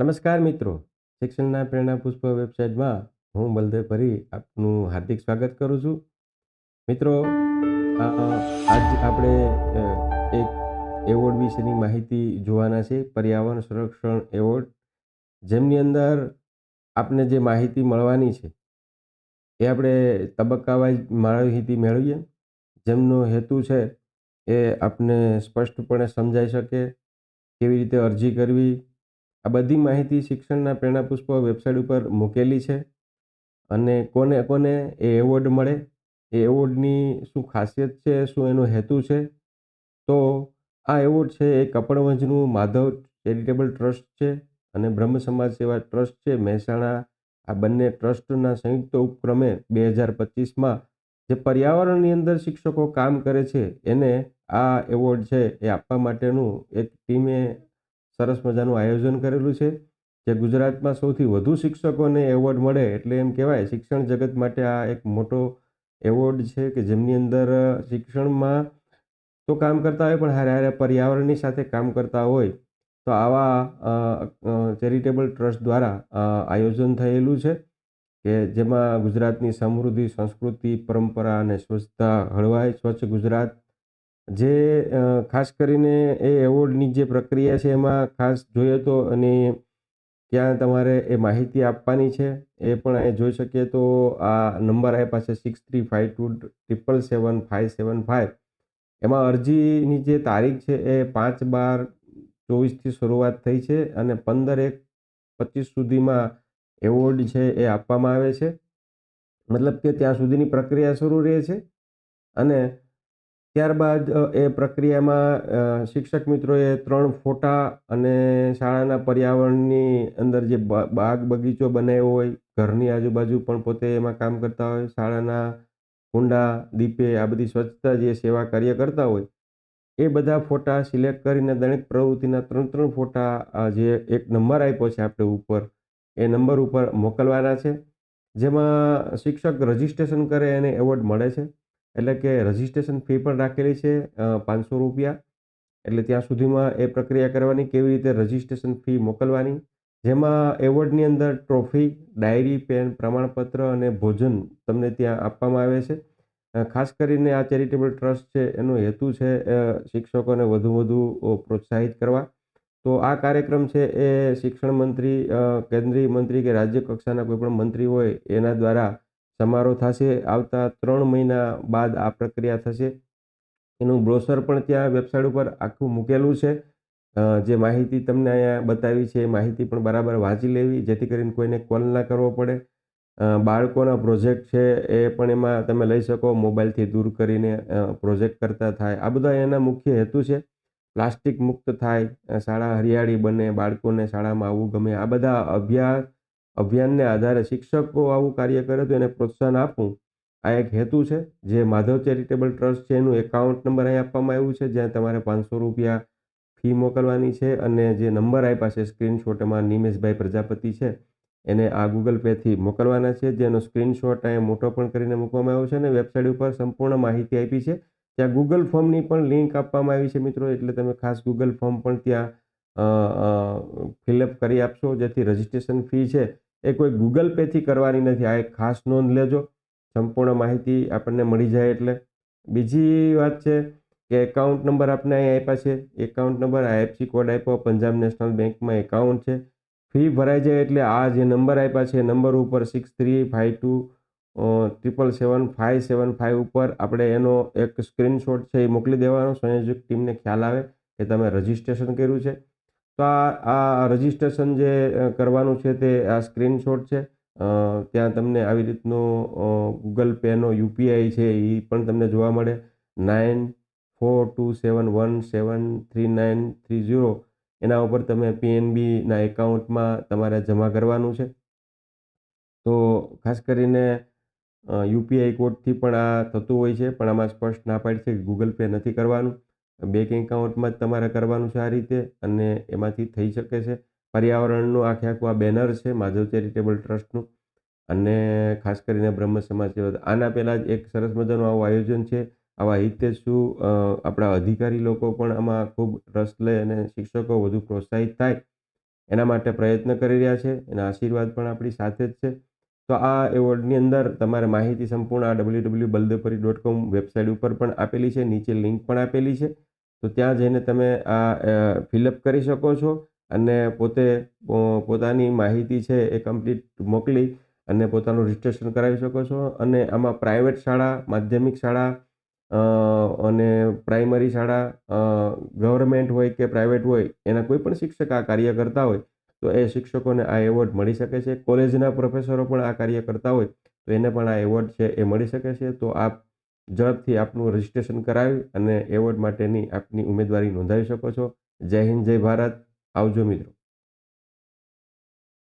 નમસ્કાર મિત્રો. શિક્ષણના પ્રેરણા પુષ્પ વેબસાઇટમાં હું બલદેવ પરી આપનું હાર્દિક સ્વાગત કરું છું. મિત્રો આજ આપણે એક એવોર્ડ વિશેની માહિતી જોવાના છે, પર્યાવરણ સંરક્ષણ એવોર્ડ. જેમની અંદર આપને જે માહિતી મળવાની છે, એ આપણે તબક્કાવાઇઝ માહિતી મેળવીએ. જેમનો હેતુ છે, એ આપને સ્પષ્ટપણે સમજાઈ શકે, કેવી રીતે અરજી કરવી આ બધી માહિતી શિક્ષણના પ્રેરણા પુષ્પ વેબસાઇટ ઉપર મૂકેલી છે અને કોને કોને એ એવોર્ડ મળે, એ એવોર્ડની શું ખાસિયત છે, શું એનો હેતુ છે, તો આ એવોર્ડ છે એ કપડવંજનું માધવ ચેરિટેબલ ટ્રસ્ટ છે અને બ્રહ્મ સમાજ સેવા ટ્રસ્ટ છે. મહેસાણા આ બંને ટ્રસ્ટના સંયુક્ત ઉપક્રમે બે હજાર પચીસમાં જે પર્યાવરણની અંદર શિક્ષકો કામ કરે છે, એને આ એવોર્ડ છે એ આપવા માટેનું એક ટીમે સરસ મજાનું આયોજન કરેલું છે, જે ગુજરાતમાં સૌથી વધુ શિક્ષકોને એવોર્ડ મળે એટલે એમ કહેવાય. શિક્ષણ જગત માટે આ એક મોટો એવોર્ડ છે કે જેમની અંદર શિક્ષણમાં તો કામ કરતા હોય, પણ હારે હારે પર્યાવરણની સાથે કામ કરતા હોય, તો આવા ચેરિટેબલ ટ્રસ્ટ દ્વારા આયોજન થયેલું છે કે જેમાં ગુજરાતની સમૃદ્ધિ, સંસ્કૃતિ, પરંપરા અને સ્વચ્છતા હળવાય સ્વચ્છ ગુજરાત જે ખાસ કરીને એ એવોર્ડની જે પ્રક્રિયા છે એમાં ખાસ જોઈએ તો અને ત્યાં તમારે એ માહિતી આપવાની છે એ પણ અહીં જોઈ શકીએ તો આ નંબર આપ્યા છે six three five two triple seven five seven five. એમાં અરજીની જે તારીખ છે એ પાંચ બાર ચોવીસથી શરૂઆત થઈ છે અને પંદર એક પચીસ સુધીમાં એવોર્ડ છે એ આપવામાં આવે છે. મતલબ કે ત્યાં સુધીની પ્રક્રિયા શરૂ રહે છે અને ત્યારબાદ એ પ્રક્રિયામાં શિક્ષક મિત્રોએ ત્રણ ફોટા અને શાળાના પર્યાવરણની અંદર જે બાગ બગીચો બનાવ્યો હોય, ઘરની આજુબાજુ પણ પોતે એમાં કામ કરતા હોય, શાળાના કુંડા, દીપે, આ બધી સ્વચ્છતા જે સેવા કાર્ય કરતા હોય, એ બધા ફોટા સિલેક્ટ કરીને દરેક પ્રવૃત્તિના ત્રણ ત્રણ ફોટા જે એક નંબર આપ્યો છે આપણે ઉપર, એ નંબર ઉપર મોકલવાના છે, જેમાં શિક્ષક રજિસ્ટ્રેશન કરે એને એવોર્ડ મળે છે. એટલે કે રજિસ્ટ્રેશન ફી પણ રાખેલી છે પાંચસો રૂપિયા. એટલે ત્યાં સુધીમાં એ પ્રક્રિયા કરવાની કેવી રીતે રજિસ્ટ્રેશન ફી મોકલવાની. જેમાં એવોર્ડની અંદર ટ્રોફી, ડાયરી, પેન, પ્રમાણપત્ર અને ભોજન તમને ત્યાં આપવામાં આવે છે. ખાસ કરીને આ ચેરિટેબલ ટ્રસ્ટ છે, એનો હેતુ છે શિક્ષકોને વધુ વધુ પ્રોત્સાહિત કરવા. તો આ કાર્યક્રમ છે એ શિક્ષણ મંત્રી કેન્દ્રીય મંત્રી કે રાજ્ય કક્ષાના કોઈ પણ મંત્રી હોય, એના દ્વારા સમારોહ થશે, આવતા ત્રણ મહિના બાદ આ પ્રક્રિયા થશે. એનું બ્રોશર પણ ત્યાં વેબસાઇટ ઉપર આખું મૂકેલું છે. જે માહિતી તમને અહીંયા બતાવી છે, એ માહિતી પણ બરાબર વાંચી લેવી, જેથી કરીને કોઈને કોલ ના કરવો પડે. બાળકોના પ્રોજેક્ટ છે એ પણ એમાં તમે લઈ શકો, મોબાઈલથી દૂર કરીને પ્રોજેક્ટ કરતા થાય. આ બધા એના મુખ્ય હેતુ છે. પ્લાસ્ટિક મુક્ત થાય શાળા હરિયાળી બને, બાળકોને શાળામાં આવવું ગમે, આ બધા અભ્યાસ અભિયાનને આધારે શિક્ષકો આવું કાર્ય કરે તો એને પ્રોત્સાહન આપવું આ એક હેતુ છે. જે માધવ ચેરિટેબલ ટ્રસ્ટ છે એનું એકાઉન્ટ નંબર અહીં આપવામાં આવ્યું છે, જ્યાં તમારે પાંચસો રૂપિયા ફી મોકલવાની છે અને જે નંબર આપ્યા છે સ્ક્રીનશોટ એમાં નિમેશભાઈ પ્રજાપતિ છે. એને આ ગૂગલ પેથી મોકલવાના છે. જેનો સ્ક્રીનશોટ અહીંયા મોટો પણ કરીને મૂકવામાં આવ્યો છે અને વેબસાઇટ ઉપર સંપૂર્ણ માહિતી આપી છે. ત્યાં ગૂગલ ફોર્મની પણ લિંક આપવામાં આવી છે મિત્રો, એટલે તમે ખાસ ગૂગલ ફોર્મ પણ ત્યાં ફિલઅપ કરી આપશો, જેથી રજિસ્ટ્રેશન ફી છે એ કોઈ ગૂગલ પેથી કરવાની નથી. આ એક ખાસ નોંધ લેજો. સંપૂર્ણ માહિતી આપણને મળી જાય એટલે. બીજી વાત છે કે એકાઉન્ટ નંબર આપને અહીં આપ્યા છે. એકાઉન્ટ નંબર આઈએફસી કોડ આપ્યો. પંજાબ નેશનલ બેંકમાં એકાઉન્ટ છે. ફી ભરાઈ જાય એટલે આ જે નંબર આપ્યા છે નંબર ઉપર six three five two triple seven five seven five ઉપર આપણે એનો એક સ્ક્રીનશોટ છે એ મોકલી દેવાનો. સંયોજક ટીમને ખ્યાલ આવે કે તમે રજિસ્ટ્રેશન કર્યું છે. તો આ આ રજિસ્ટ્રેશન જે કરવાનું છે તે આ સ્ક્રીનશોટ છે. ત્યાં તમને આવી રીતનો ગૂગલ પેનો યુપીઆઈ છે એ પણ તમને જોવા મળે. Nine four two seven one seven three nine three zero. એના ઉપર તમે પીએનબીના એકાઉન્ટમાં તમારે જમા કરવાનું છે. તો ખાસ કરીને યુપીઆઈ કોડથી પણ આ થતું હોય છે, પણ આમાં સ્પષ્ટ ના પાડી છે કે ગૂગલ પે નથી કરવાનું. બેંક એકાઉન્ટમાં જ તમારે કરવાનું છે આ રીતે અને એમાંથી થઈ શકે છે. પર્યાવરણનું આખે આખું આ બેનર છે, માધવ ચેરિટેબલ ટ્રસ્ટનું અને ખાસ કરીને બ્રહ્મ સમાજ સેવા આના પહેલાં જ એક સરસ મજાનું આવું આયોજન છે. આવા હિતેશુ આપણા અધિકારી લોકો પણ આમાં ખૂબ રસ લે અને શિક્ષકો વધુ પ્રોત્સાહિત થાય. એના માટે પ્રયત્ન કરી રહ્યા છે. એના આશીર્વાદ પણ આપણી સાથે જ છે. તો આ એવોર્ડની અંદર તમારે માહિતી સંપૂર્ણ આ W W Baldevpari dot com website ઉપર પણ આપેલી છે. નીચે લિંક પણ આપેલી છે. તો ત્યાં જઈને તમે આ ફિલઅપ કરી શકો છો અને પોતે પોતાની માહિતી છે એ કમ્પ્લીટ મોકલી અને પોતાનું રજિસ્ટ્રેશન કરાવી શકો છો. અને આમાં પ્રાઇવેટ શાળા, માધ્યમિક શાળા અને પ્રાઇમરી શાળા ગવર્મેન્ટ હોય કે પ્રાઇવેટ હોય, એના કોઈ પણ શિક્ષક આ કાર્ય કરતા હોય, તો એ શિક્ષકોને આ એવોર્ડ મળી શકે છે. કોલેજના પ્રોફેસરો પણ આ કાર્ય કરતા હોય, તો એને પણ આ એવોર્ડ છે એ મળી શકે છે. તો આપ ઝડપથી આપનું રજિસ્ટ્રેશન કરાવી અને એવોર્ડ માટેની આપની ઉમેદવારી નોંધાવી શકો છો. જય હિન્દ, જય ભારત. આવજો મિત્રો.